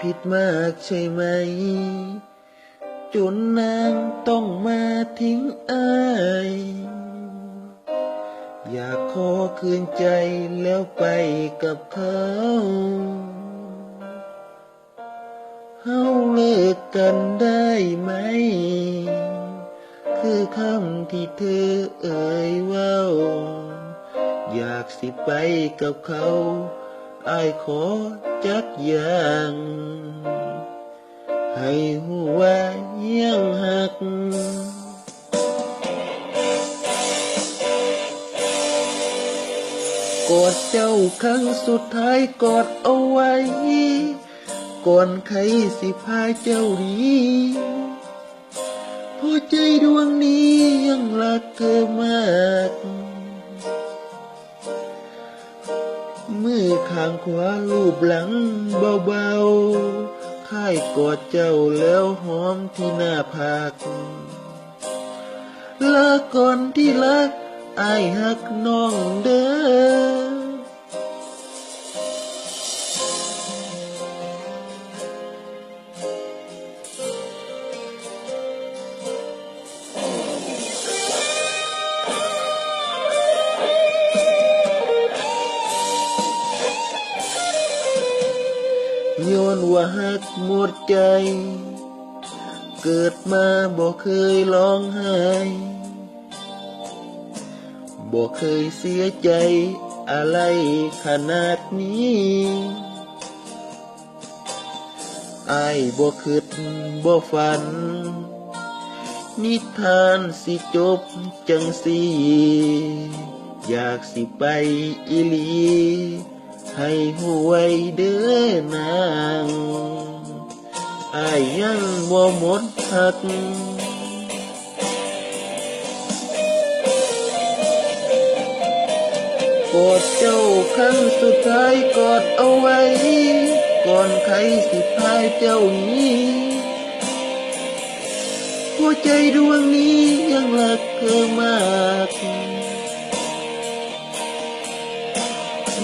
ผิดมากใช่ไหม จนนางต้องมาทิ้งอาย อยากขอคืนใจแล้วไปกับเขาเฮาเลิกกันได้ไหม คือคำที่เธอเอ่ยว่าอยากสิไปกับเขา ไอายขอจักอย่าง ให้หัวยังหักกอดเจ้าครั้งสุดท้ายกอดเอาไว้ ก่อนใครสิพาเจ้าหนีเพราะใจดวงนี้ยังรักเธอมา ข้างขวาลูบหลังเบาๆค่ายกอดเจ้าแล้วหอมที่หน้าผากลาก่อนที่รักอายหักน้องเด้อ ย้อนว่าหักหมดใจ เกิดมาบ่เคยร้องไห้บ่เคยเสียใจอะไรขนาดนี้อายบ่คิดบ่ฝัน นิทานสิจบจังสี อยากสิไปอีลี ให้หวยเด้อนางอายยังบ่หมดหักกอดเจ้าครั้งสุดท้ายกอดเอาไว้ ก่อนใครสิพายเจ้านี้หัวใจดวงนี้ยังรักเธอมาก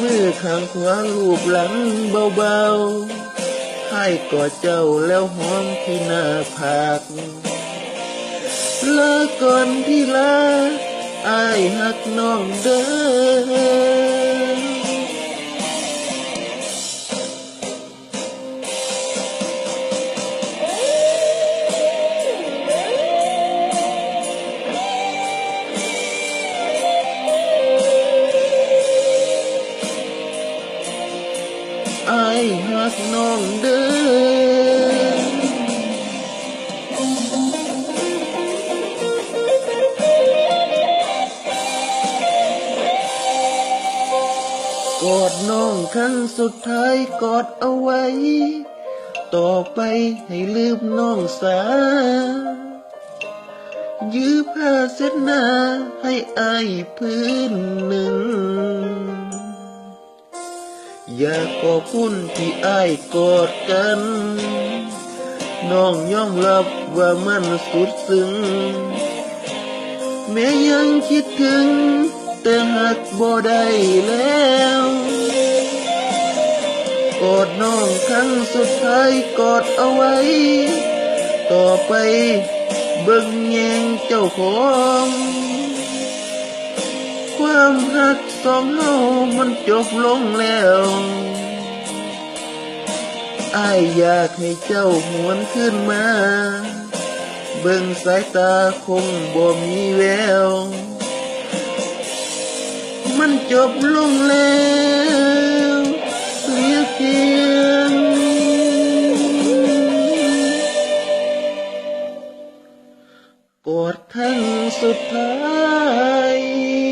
มือข้างขวาลูบหลังเบาๆให้กอดเจ้าแล้วหอมที่หน้าผากลาก่อนที่ลาอายหักน้องเด้อ อายหักน้องเด้อกอดน้องครั้งสุดท้ายกอดเอาไว้ ต่อไปให้ลืมน้องสา ยื้อผ้าเส้นหน้าให้อายพื้นหนึ่ง อยากขอบคุณที่อ้ายกอดกัน น้องยอมรับว่ามันสุดซึ้ง แม้ยังคิดถึง แต่หักบ่ได้แล้วกอดน้องครั้งสุดท้ายกอดเอาไว้ ต่อไปเบิ่งแยงเจ้าของ ความรักสองเฮามันจบลงแล้วอายอยากให้เจ้าหวนขึ้นมา เบิ่งสายตาคงบ่มีแวว มันจบลงแล้วเสียเพียงกอดครั้งสุดท้าย